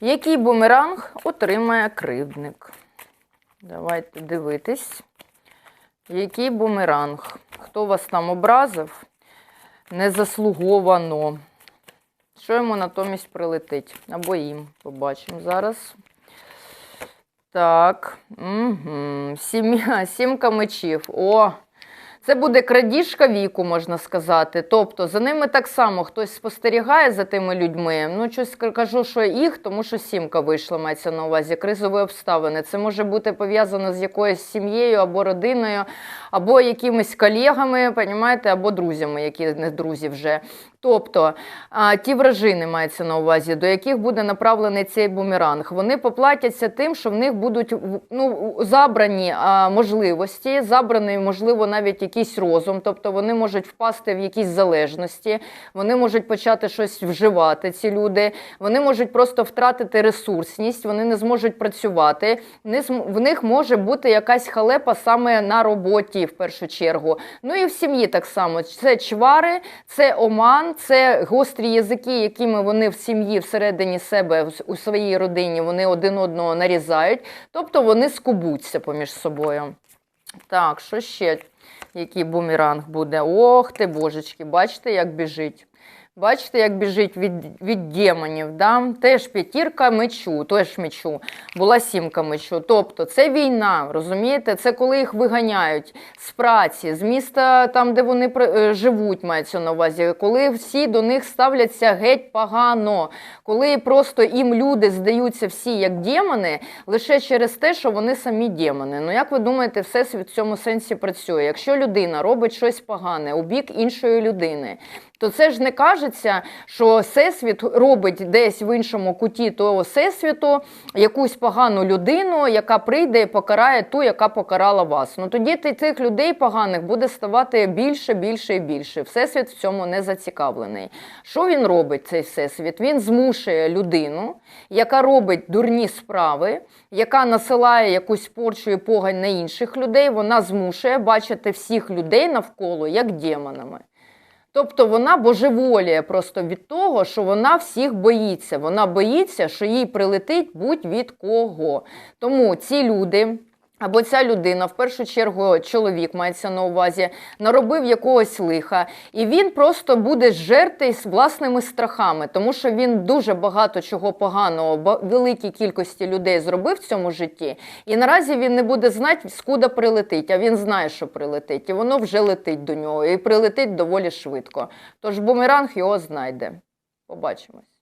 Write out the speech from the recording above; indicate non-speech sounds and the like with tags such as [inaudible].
Який бумеранг отримає кривдник? Давайте дивитись. Який бумеранг? Хто вас там образив? Незаслуговано. Що йому натомість прилетить? Або їм. Побачимо зараз. Так. Угу. Сім'я, [laughs] сімка мечів. О! Це буде крадіжка віку, можна сказати. Тобто за ними так само хтось спостерігає за тими людьми. Ну, щось кажу, що їх, тому що сімка вийшла, мається на увазі, кризові обставини. Це може бути пов'язано з якоюсь сім'єю або родиною, або якимись колегами, понімаєте, або друзями, які не друзі вже. Тобто ті вражини мається на увазі, до яких буде направлений цей бумеранг. Вони поплатяться тим, що в них будуть ну, забрані можливості, забраний, можливо, навіть якийсь розум. Тобто вони можуть впасти в якісь залежності, вони можуть почати щось вживати, ці люди, вони можуть просто втратити ресурсність, вони не зможуть працювати. В них може бути якась халепа саме на роботі, в першу чергу. Ну і в сім'ї так само. Це чвари, це оман, це гострі язики, якими вони в сім'ї всередині себе у своїй родині вони один одного нарізають. Тобто вони скубуться поміж собою. Так, що ще? Який бумеранг буде? Ох ти, божечки, бачите, як біжить. Бачите, як біжить від, від демонів. Да? Теж п'ятірка мечу, теж мечу, була сімка мечу. Тобто це війна, розумієте? Це коли їх виганяють з праці, з міста, там, де вони е, живуть, мається на увазі, коли всі до них ставляться геть погано, коли просто їм люди здаються всі як демони, лише через те, що вони самі демони. Ну як ви думаєте, всесвіт в цьому сенсі працює? Якщо людина робить щось погане у бік іншої людини, то це ж не кажеться, що всесвіт робить десь в іншому куті того всесвіту якусь погану людину, яка прийде і покарає ту, яка покарала вас. Ну тоді цих людей поганих буде ставати більше, більше і більше. Всесвіт в цьому не зацікавлений. Що він робить, цей всесвіт? Він змушує людину, яка робить дурні справи, яка насилає якусь порчу і погань на інших людей, вона змушує бачити всіх людей навколо як демонами. Тобто вона божеволіє просто від того, що вона всіх боїться. Вона боїться, що їй прилетить будь-від кого. Тому ці люди. Або ця людина, в першу чергу чоловік мається на увазі, наробив якогось лиха, і він просто буде жерти з власними страхами, тому що він дуже багато чого поганого, великій кількості людей зробив в цьому житті. І наразі він не буде знати, скуда прилетить, а він знає, що прилетить, і воно вже летить до нього, і прилетить доволі швидко. Тож бумеранг його знайде. Побачимось.